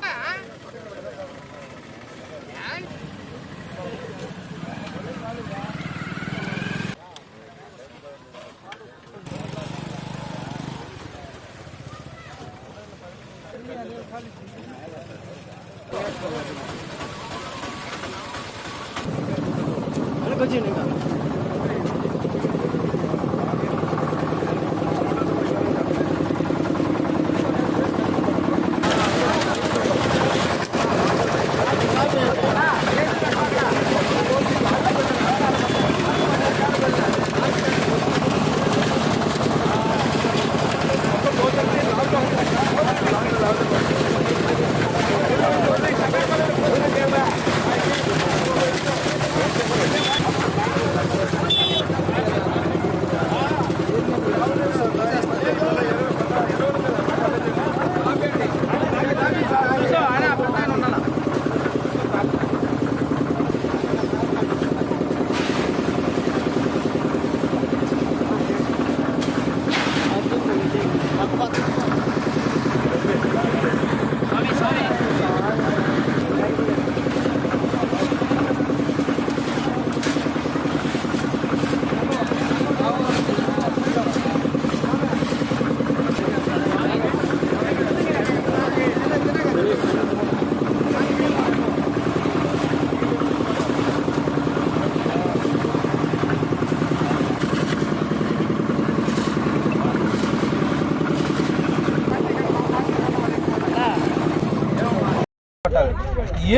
哎啊！个。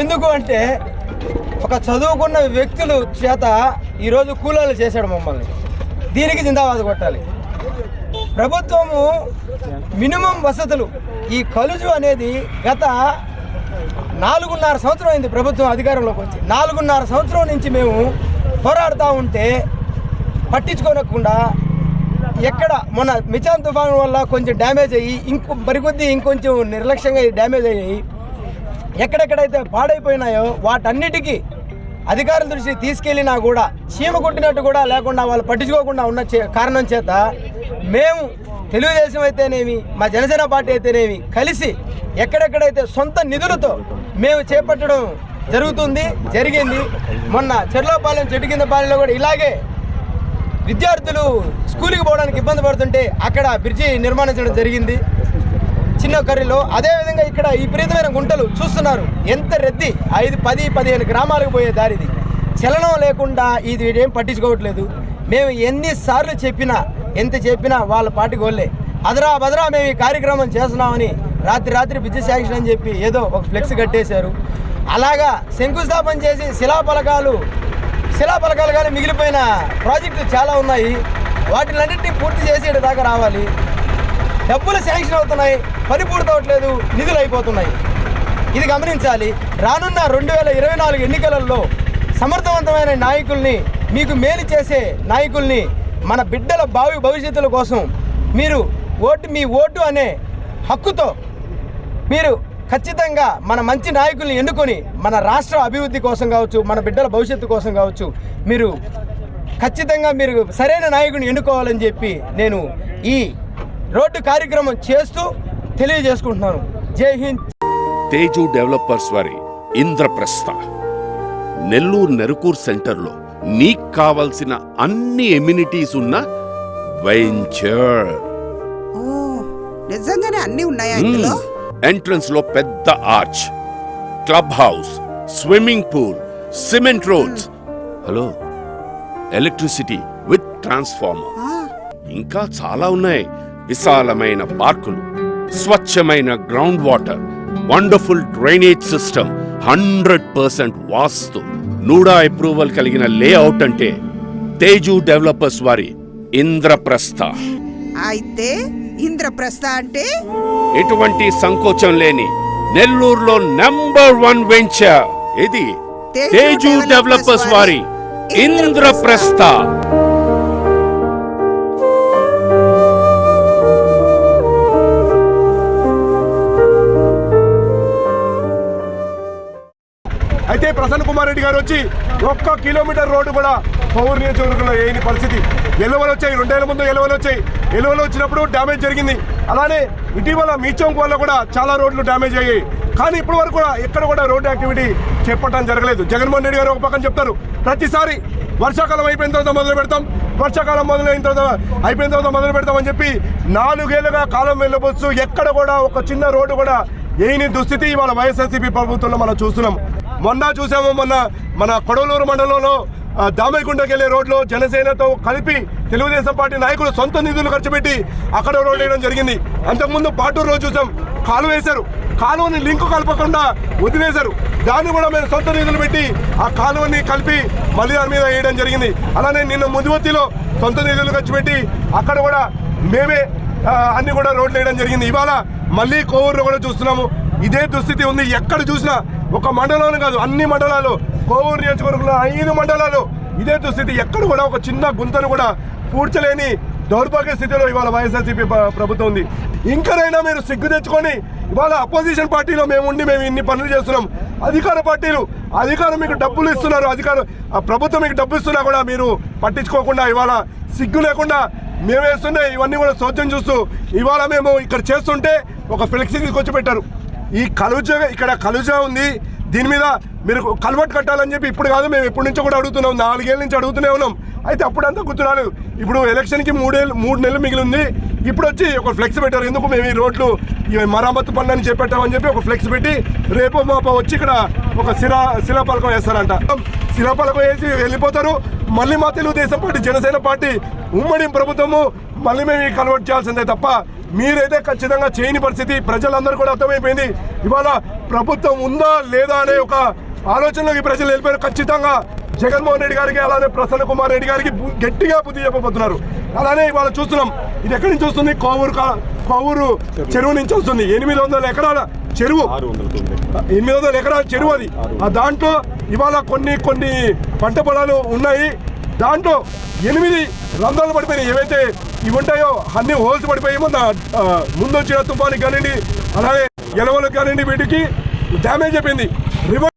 ఎందుకు అంటే ఒక చదువుకున్న వ్యక్తులు చేత ఈరోజు కూలాలు చేశాడు మమ్మల్ని. దీనికి జిందాబాద్ కొట్టాలి. ప్రభుత్వము మినిమం వసతులు ఈ కలుజు అనేది గత నాలుగున్నర సంవత్సరం అయింది ప్రభుత్వం అధికారంలోకి వచ్చి. నాలుగున్నర సంవత్సరం నుంచి మేము పోరాడుతూ ఉంటే పట్టించుకోనకుండా ఎక్కడ మొన్న మిచాన్ తుఫాన్ వల్ల కొంచెం డ్యామేజ్ అయ్యి ఇంకో మరికొద్ది ఇంకొంచెం నిర్లక్ష్యంగా డ్యామేజ్ అయ్యాయి ఎక్కడెక్కడైతే పాడైపోయినాయో వాటన్నిటికీ అధికారుల దృష్టికి తీసుకెళ్ళినా కూడా చీమ కొట్టినట్టు కూడా లేకుండా వాళ్ళు పట్టించుకోకుండా ఉన్న చే- కారణం చేత మేము తెలుగుదేశం అయితేనేమి మా జనసేన పార్టీ అయితేనేమి కలిసి ఎక్కడెక్కడైతే సొంత నిధులతో మేము చేపట్టడం జరుగుతుంది జరిగింది. మొన్న చెర్లోపాలెం చెట్టు కింద పాలెంలో కూడా ఇలాగే విద్యార్థులు స్కూల్కి పోవడానికి ఇబ్బంది పడుతుంటే అక్కడ బ్రిడ్జి నిర్మాణించడం జరిగింది. చిన్న కర్రీలో. అదేవిధంగా ఇక్కడ ఈ విపరీతమైన గుంటలు చూస్తున్నారు. ఎంత రద్దీ. ఐదు పది పదిహేను గ్రామాలకు పోయే దారిది. చలనం లేకుండా ఇది ఏం పట్టించుకోవట్లేదు. మేము ఎన్నిసార్లు చెప్పినా ఎంత చెప్పినా వాళ్ళ పాటికి వాళ్ళే అదరా బదరా మేము ఈ కార్యక్రమం చేస్తున్నామని రాత్రి రాత్రి బిజినెస్ శాంక్షన్ అని చెప్పి ఏదో ఒక ఫ్లెక్స్ కట్టేశారు. అలాగా శంకుస్థాపన చేసి శిలాఫలకాలు శిలాఫలకాలు కానీ మిగిలిపోయిన ప్రాజెక్టులు చాలా ఉన్నాయి. వాటిలన్నింటినీ పూర్తి చేసేటి దాకా రావాలి. డబ్బులు శాంక్షన్ అవుతున్నాయి. పని పూర్తవట్లేదు నిధులు అయిపోతున్నాయి. ఇది గమనించాలి. రానున్న రెండు వేల ఇరవై నాలుగు ఎన్నికలలో సమర్థవంతమైన నాయకుల్ని మీకు మేలు చేసే నాయకుల్ని మన బిడ్డల భావి భవిష్యత్తుల కోసం మీరు ఓటు మీ ఓటు అనే హక్కుతో మీరు ఖచ్చితంగా మన మంచి నాయకుల్ని ఎన్నుకొని మన రాష్ట్ర అభివృద్ధి కోసం కావచ్చు మన బిడ్డల భవిష్యత్తు కోసం కావచ్చు మీరు ఖచ్చితంగా మీరు సరైన నాయకుడిని ఎన్నుకోవాలని చెప్పి నేను ఈ రోడ్డు కార్యక్రమం చేస్తూ తెలియజేసుకుంటున్నాను. జై హింద్. తేజు డెవలపర్స్ వారి ఇంద్రప్రస్థ. నెల్లూరు నెరుకూర్ సెంటర్లో నీకు కావలసిన అన్ని ఎమ్యూనిటీస్ ఉన్న వెంచర్. ఓ నిజంగానే అన్ని ఉన్నాయా ఇందులో? ఎంట్రన్స్లో పెద్ద arch. Club house swimming pool cement roads. Hello electricity with transformer. ఇంకా చాలా ఉన్నాయి. విశాలమైన పార్కులు స్వచ్ఛమైన ground water wonderful drainage system hundred percent vastu. NUDA approval కలిగిన లేఅవుట్ అంటే తేజు డెవలపర్స్ వారి ఇంద్రప్రస్థ. అయితే ఇంద్రప్రస్థ అంటే? ఎటువంటి సంకోచం లేని నెల్లూరులో నంబర్ వన్ వెంచర్ ఇది తేజు డెవలపర్స్ వారి ఇంద్రప్రస్థ. అయితే ప్రసన్న కుమార్ రెడ్డి గారు వచ్చి ఒక్క కిలోమీటర్ రోడ్డు కూడా పౌరు నియోజకవర్గంలో వేయని పరిస్థితి. ఎలువలు వచ్చాయి రెండేళ్ళ ముందు ఎలువలు వచ్చాయి. ఎలువలు వచ్చినప్పుడు డ్యామేజ్ జరిగింది. అలానే ఇటీవల మీచంక్ వల్ల కూడా చాలా రోడ్లు డ్యామేజ్ అయ్యాయి. కానీ ఇప్పటి వరకు కూడా ఎక్కడ కూడా రోడ్డు యాక్టివిటీ చేపట్టడం జరగలేదు. జగన్మోహన్ రెడ్డి గారు ఒక పక్కన చెప్తారు ప్రతిసారి వర్షాకాలం అయిపోయిన తర్వాత మొదలు పెడతాం వర్షాకాలం మొదలైన తర్వాత అయిపోయిన తర్వాత మొదలు పెడతామని చెప్పి నాలుగేళ్ళుగా కాలం వెళ్ళబోచ్చు ఎక్కడ కూడా ఒక చిన్న రోడ్డు కూడా ఏని దుస్థితి ఇవాళ వైఎస్ఆర్సీపీ ప్రభుత్వంలో మనం చూస్తున్నాం. మొన్న చూసాము మొన్న మన కొడవలూరు మండలంలో ఆ, వెళ్ళే రోడ్లో జనసేనతో కలిపి తెలుగుదేశం పార్టీ నాయకులు సొంత నిధులు ఖర్చు పెట్టి అక్కడ రోడ్ వేయడం జరిగింది. అంతకుముందు పాటూరు రోజు చూసాం కాలువ వేశారు. కాలువని లింకు కలపకుండా వదిలేశారు. దాన్ని కూడా మేము సొంత నిధులు పెట్టి ఆ కాలువని కలిపి మళ్ళీ దాని మీద వేయడం జరిగింది. అలానే నిన్న ముదివత్తిలో సొంత నిధులు ఖర్చు పెట్టి అక్కడ కూడా మేమే అన్ని కూడా రోడ్లు వేయడం జరిగింది. ఇవాళ మళ్ళీ కోవూరులో కూడా చూస్తున్నాము. ఇదే దుస్థితి ఉంది. ఎక్కడ చూసినా ఒక మండలంలో కాదు అన్ని మండలాలు. కోవూరు నియోజకవర్గంలో ఐదు మండలాలు. ఇదే దుస్థితి. ఎక్కడ కూడా ఒక చిన్న గుంతను కూడా పూడ్చలేని దౌర్భాగ్య స్థితిలో ఇవాళ వైఎస్ఆర్సీపీ ప్రభుత్వం ఉంది. ఇంకనైనా మీరు సిగ్గు తెచ్చుకొని ఇవాళ అపోజిషన్ పార్టీలో మేము ఉండి మేము ఇన్ని పనులు చేస్తున్నాం. అధికార పార్టీలు అధికారం మీకు డబ్బులు ఇస్తున్నారు. అధికారం ఆ ప్రభుత్వం మీకు డబ్బు ఇస్తున్నా కూడా మీరు పట్టించుకోకుండా ఇవాళ సిగ్గు లేకుండా మేము వేస్తుంటే ఇవన్నీ కూడా సౌత్యం చూస్తూ ఇవాళ మేము ఇక్కడ చేస్తుంటే ఒక ఫ్లెక్సీ తీసుకొచ్చి పెట్టారు. ఈ కలుజ ఇక్కడ కలుజ ఉంది. దీని మీద మీరు కల్వర్ట్ కట్టాలని చెప్పి ఇప్పుడు కాదు మేము ఎప్పటి నుంచో కూడా అడుగుతున్నాం. నాలుగేళ్ళ నుంచి అడుగుతూనే ఉన్నాం. అయితే అప్పుడంతా గుర్తురాలేదు. ఇప్పుడు ఎలక్షన్కి మూడేళ్ళు మూడు నెలలు మిగిలి ఉంది ఇప్పుడు వచ్చి ఒక ఫ్లెక్స్ పెట్టారు. ఎందుకు మేము ఈ రోడ్లు ఈ మరామత్తు పనులని చేపెట్టామని చెప్పి ఒక ఫ్లెక్స్ పెట్టి రేపు మాప వచ్చి ఇక్కడ ఒక శిలా శిలాపలకం వేస్తారంట. శిలాపలకం వేసి వెళ్ళిపోతారు. మళ్ళీ మా తెలుగుదేశం పార్టీ జనసేన పార్టీ ఉమ్మడి ప్రభుత్వము. మళ్ళీ మేము కన్వర్ట్ చేయాల్సిందే తప్ప మీరైతే ఖచ్చితంగా చేయని పరిస్థితి ప్రజలందరూ కూడా అర్థమైపోయింది. ఇవాళ ప్రభుత్వం ఉందా లేదా అనే ఒక ఆలోచనలోకి ప్రజలు వెళ్ళిపోయారు ఖచ్చితంగా జగన్మోహన్ రెడ్డి గారికి అలానే ప్రసన్న కుమార్ రెడ్డి గారికి గట్టిగా బుద్ధి చెప్పబోతున్నారు. అలానే ఇవాళ చూస్తున్నాం. ఇది ఎక్కడి నుంచి వస్తుంది? కోవూరు కోవూరు చెరువు. నుంచి వస్తుంది. ఎనిమిది వందల ఎకరాల చెరువు. ఎనిమిది వందల ఎకరాల చెరువు అది. ఆ దాంట్లో ఇవాళ కొన్ని కొన్ని పంట పొలాలు ఉన్నాయి. దాంట్లో ఎనిమిది రంధ్రాలు పడిపోయినాయి. ఏవైతే ఇవి ఉంటాయో అన్ని హోల్స్ పడిపోయి మొన్న ముందు వచ్చిన తుఫానికి కానివ్వండి అలాగే ఎలవలకు కానివ్వండి వీటికి డ్యామేజ్ అయిపోయింది. రివర్